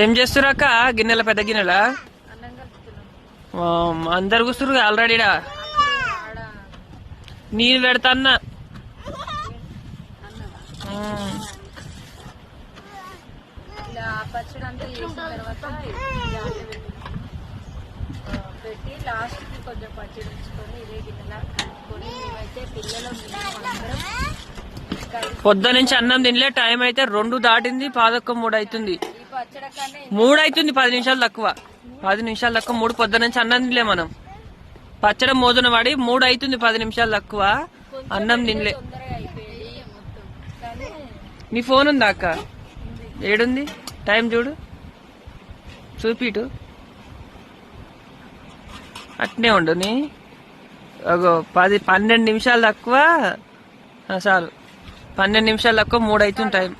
ఏం చేస్తురాక గిన్నెల పెద్ద గిన్నెల? అందరు కూస్తురు ఆల్రెడీడా ఆడ నేను పెడతాన్నా పెట్టి కొంచెం ఇదే గిన్నెలా కలుపుకొని మేమైతే పిల్లలు కలిసి పొద్దు నుంచి అన్నం తినలే టైం అయితే రెండు దాటింది పాదొక్క మూడు అవుతుంది మూడు అవుతుంది పది నిమిషాలు తక్కువ. పది నిమిషాలు తక్కువ మూడు పొద్దు నుంచి అన్నం తినలే మనం. పచ్చడి మోదున పడి మూడు అవుతుంది పది నిమిషాలు తక్కువ అన్నం తినలే. నీ ఫోన్ ఉందా అక్క? ఏడుంది? టైం చూడు. చూపిటు. అట్నే ఉండు నీ. ఒక పది పన్నెండు నిమిషాలు తక్కువ. చాలు పన్నెండు నిమిషాలు తక్కువ మూడు అవుతుంది టైం.